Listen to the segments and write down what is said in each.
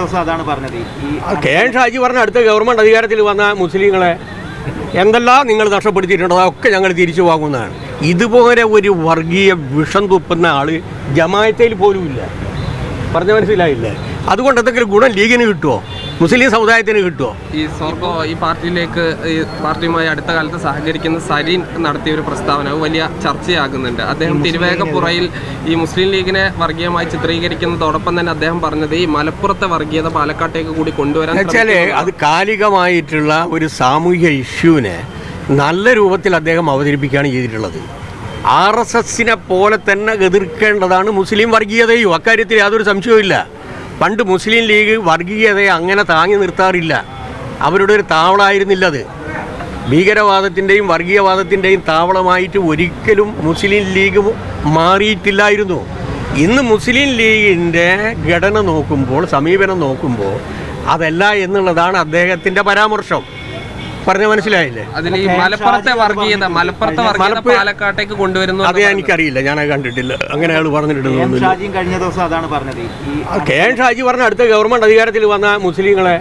ദിവസം അതാണ് പറഞ്ഞത്. ഈ കെ എൻ ഷാജി പറഞ്ഞ അടുത്ത ഗവൺമെന്റ് അധികാരത്തിൽ വന്ന മുസ്ലിങ്ങളെ എന്തെല്ലാം നിങ്ങൾ നഷ്ടപ്പെടുത്തിയിട്ടുണ്ടോ അതൊക്കെ ഞങ്ങൾ തിരിച്ചു വാങ്ങുന്നതാണ്. ഇതുപോലെ ഒരു വർഗീയ വിഷം തുപ്പുന്ന ആൾ ജമായത്തയിൽ പോലും ഇല്ല പറഞ്ഞ മനസ്സിലായില്ലേ? അതുകൊണ്ട് എന്തെങ്കിലും ഗുണം ലീഗിന് കിട്ടുമോ മുസ്ലിം സമുദായത്തിന് കിട്ടുമോ ഈ സ്വർഗോ ഈ പാർട്ടിയിലേക്ക് ഈ പാർട്ടിയുമായി അടുത്ത കാലത്ത് സഹകരിക്കുന്ന സരീൻ നടത്തിയ ഒരു പ്രസ്താവന വലിയ ചർച്ചയാകുന്നുണ്ട്. അദ്ദേഹം തിരുവേഗപ്പുറയിൽ ഈ മുസ്ലിം ലീഗിനെ വർഗീയമായി ചിത്രീകരിക്കുന്നതോടൊപ്പം തന്നെ അദ്ദേഹം പറഞ്ഞത് ഈ മലപ്പുറത്തെ വർഗീയത പാലക്കാട്ടേക്ക് കൂടി കൊണ്ടുവരാൻ വെച്ചാൽ അത് കാലികമായിട്ടുള്ള ഒരു സാമൂഹ്യ ഇഷ്യൂവിനെ നല്ല രൂപത്തിൽ അദ്ദേഹം അവതരിപ്പിക്കുകയാണ് ചെയ്തിട്ടുള്ളത്. ആർ എസ് എസിനെ പോലെ തന്നെ എതിർക്കേണ്ടതാണ് മുസ്ലിം വർഗീയതയും. അക്കാര്യത്തിൽ യാതൊരു സംശയവുമില്ല. പണ്ട് മുസ്ലിം ലീഗ് വർഗീയതയെ അങ്ങനെ താങ്ങി നിർത്താറില്ല. അവരുടെ ഒരു താവളമായിരുന്നില്ല അത്. ഭീകരവാദത്തിന്റെയും വർഗീയവാദത്തിന്റെയും താവളമായിട്ട് ഒരിക്കലും മുസ്ലിം ലീഗ് മാറിയിട്ടില്ലായിരുന്നു. ഇന്ന് മുസ്ലിം ലീഗിന്റെ ഘടന നോക്കുമ്പോൾ സമീപനം നോക്കുമ്പോൾ അതല്ല എന്നുള്ളതാണ് അദ്ദേഹത്തിന്റെ പരാമർശം. പറഞ്ഞ മനസ്സിലായില്ലേ? അതിൽ ഈ മലപ്പുറത്തെ വർഗീയത മലപ്പുറത്തെ വർഗീയത മലപ്പുറ- പാലക്കാട്ടേക്ക് കൊണ്ടുവരുന്നു അത് എനിക്കറിയില്ല ഞാൻ കണ്ടിട്ടില്ല. അങ്ങനെ അയാൾ എം ഷാജിയും കഴിഞ്ഞ ദിവസം അതാണ് പറഞ്ഞത്. ഈ കെ എൻ ഷാജി പറഞ്ഞ അടുത്ത ഗവൺമെന്റ് അധികാരത്തിൽ വന്ന മുസ്ലിങ്ങളെ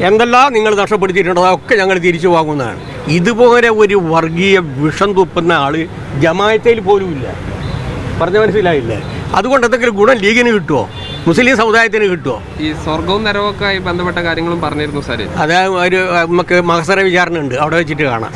എന്തെല്ലാം നിങ്ങൾ നഷ്ടപ്പെടുത്തിയിട്ടുണ്ടോ അതൊക്കെ ഞങ്ങൾ തിരിച്ചു വാങ്ങുന്നതാണ്. ഇതുപോലെ ഒരു വർഗീയ വിഷം തുപ്പുന്ന ആൾ ജമായത്തയിൽ പോലും ഇല്ല പറഞ്ഞ മനസ്സിലായില്ലേ? അതുകൊണ്ട് എന്തെങ്കിലും ഗുണം ലീഗിന് കിട്ടുമോ മുസ്ലിം സമുദായത്തിന് കിട്ടുമോ ഈ സ്വർഗവും നരവൊക്കെ ആയി ബന്ധപ്പെട്ട കാര്യങ്ങളും പറഞ്ഞിരുന്നു സാറേ അത് ഒരു നമുക്ക് മഹസര വിചാരണ ഉണ്ട്. അവിടെ വെച്ചിട്ട് കാണാം.